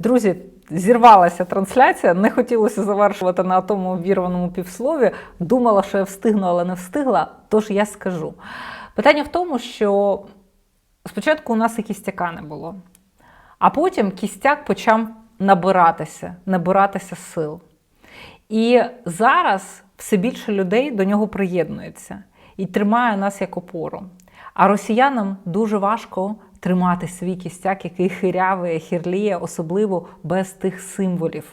Друзі, зірвалася трансляція. Не хотілося завершувати на тому вірваному півслові. Думала, що я встигну, але не встигла. Тож я скажу. Питання в тому, що спочатку у нас і кістяка не було, а потім кістяк почав набиратися, набиратися сил. І зараз все більше людей до нього приєднується і тримає нас як опору. А росіянам дуже важко тримати свій кістяк, який хирявий, хірліє, особливо без тих символів,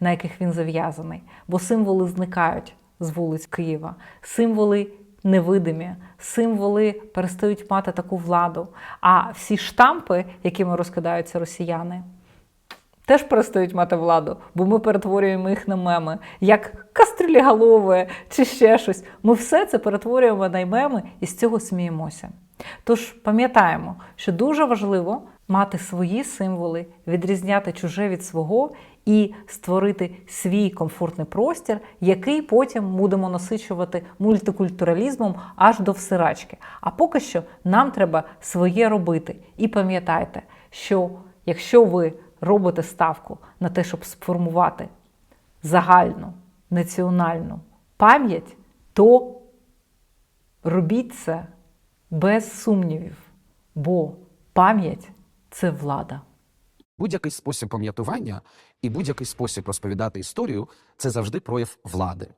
на яких він зав'язаний. Бо символи зникають з вулиць Києва. Символи невидимі, символи перестають мати таку владу. А всі штампи, якими розкидаються росіяни, теж перестають мати владу, бо ми перетворюємо їх на меми, як кастрюлі голови чи ще щось. Ми все це перетворюємо на меми і з цього сміємося. Тож пам'ятаємо, що дуже важливо мати свої символи, відрізняти чуже від свого і створити свій комфортний простір, який потім будемо насичувати мультикультуралізмом аж до всирачки. А поки що нам треба своє робити. І пам'ятайте, що якщо ви робите ставку на те, щоб сформувати загальну національну пам'ять, то робіть це без сумнівів, бо пам'ять це влада. Будь-який спосіб пам'ятування і будь-який спосіб розповідати історію це завжди прояв влади.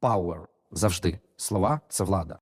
Power – завжди. Слова це влада.